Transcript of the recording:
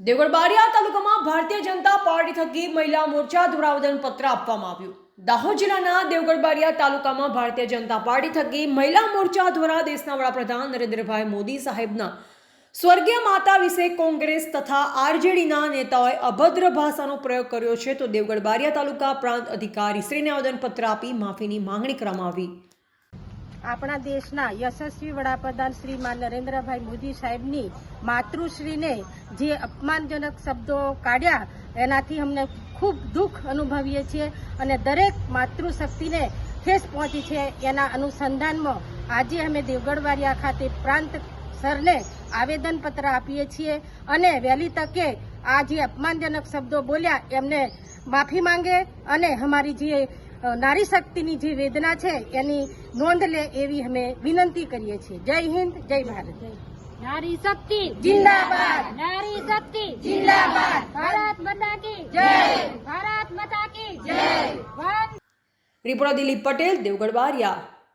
દેવગઢ બારિયા તાલુકામાં ભારતીય જનતા પાર્ટી થકી મહિલા મોરચા દ્વારા આવેદનપત્ર આપવામાં આવ્યું. દાહોદ જિલ્લાના દેવગઢ બારિયા તાલુકામાં ભારતીય જનતા પાર્ટી થકી મહિલા મોરચા દ્વારા દેશના વડાપ્રધાન નરેન્દ્રભાઈ મોદી સાહેબના સ્વર્ગીય માતા વિશે કોંગ્રેસ તથા આરજેડીના નેતાઓએ અભદ્ર ભાષાનો પ્રયોગ કર્યો છે તો દેવગઢ બારિયા તાલુકા પ્રાંત અધિકારી શ્રીને આવેદનપત્ર આપી માફીની માંગણી કરવામાં આવી. આપણા દેશના યશસ્વી વડાપ્રધાન શ્રીમાન નરેન્દ્રભાઈ મોદી સાહેબની માતૃશ્રીને જે અપમાનજનક શબ્દો કાઢ્યા, એનાથી અમને ખૂબ દુઃખ અનુભવીએ છીએ અને દરેક માતૃશક્તિને ઠેસ પહોંચી છે. એના અનુસંધાનમાં આજે અમે દેવગઢવાડિયા ખાતે પ્રાંત સરને આવેદનપત્ર આપીએ છીએ અને વહેલી તકે આ જે અપમાનજનક શબ્દો બોલ્યા, એમને માફી માંગે અને અમારી જે નારી શક્તિની જે વેદના છે એની નોંધ લે એવી અમે વિનંતી કરીએ છીએ. જય હિન્દ જય ભારત. નારી શક્તિ. જિંદાબાદ. નારી શક્તિ. જિંદાબાદ. ભારત માતા કી જય. ભારત માતા કી જય. રિપોર્ટર દિલીપ પટેલ દેવગઢ બારિયા.